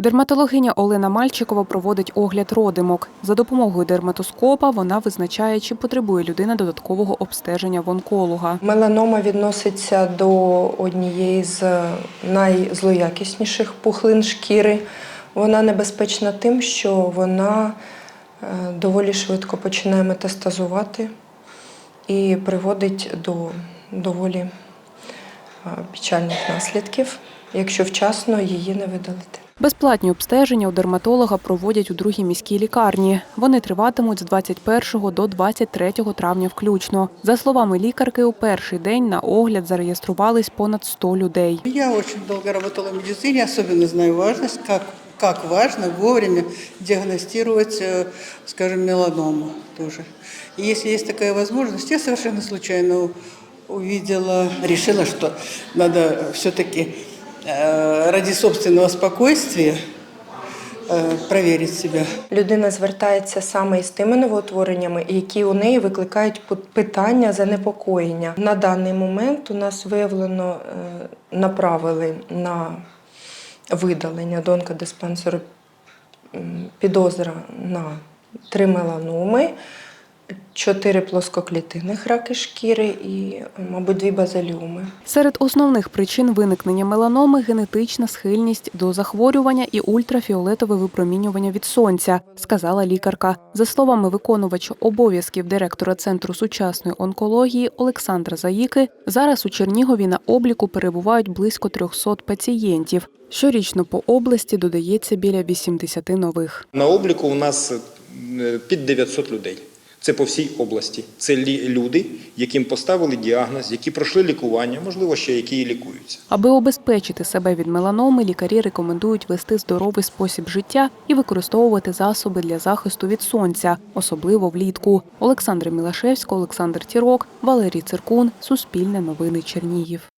Дерматологиня Олена Мальчикова проводить огляд родимок. За допомогою дерматоскопа вона визначає, чи потребує людина додаткового обстеження в онколога. Меланома відноситься до однієї з найзлоякісніших пухлин шкіри. Вона небезпечна тим, що вона е, доволі швидко починає метастазувати і приводить до доволі е, печальних наслідків, якщо вчасно її не видалити. Безплатні обстеження у дерматолога проводять у другій міській лікарні. Вони триватимуть з 21 до 23 травня включно. За словами лікарки, у перший день на огляд зареєструвались понад 100 людей. Я очень долго работала в медицине, особенно знаю важность, как, как важно вовремя диагностировать, э, скажем, меланому тоже. И если есть такая возможность, я совершенно случайно увидела, решила, что надо все-таки ради собственного спокойствия э, проверить себя. Людина звертається саме із тими новоутвореннями, які у неї викликають питання, занепокоєння. На даний момент у нас виявлено, е, направили на видалення до онкодиспансеру підозра на три меланоми, чотири плоскоклітинних раки шкіри і, мабуть, дві базаліуми. Серед основних причин виникнення меланоми генетична схильність до захворювання і ультрафіолетове випромінювання від сонця, сказала лікарка. За словами виконувача обов'язків директора центру сучасної онкології Олександра Заїки, зараз у Чернігові на обліку перебувають близько 300 пацієнтів. Щорічно по області додається біля 80 нових. На обліку у нас е, під 900 людей. Це по всій області. Це люди, яким поставили діагноз, які пройшли лікування, можливо, ще які і лікуються. Аби обезпечити себе від меланоми, лікарі рекомендують вести здоровий спосіб життя і використовувати засоби для захисту від сонця, особливо влітку. Олександра Мілашевська, Олександр Тірок, Валерій Циркун, Суспільне новини Чернігів.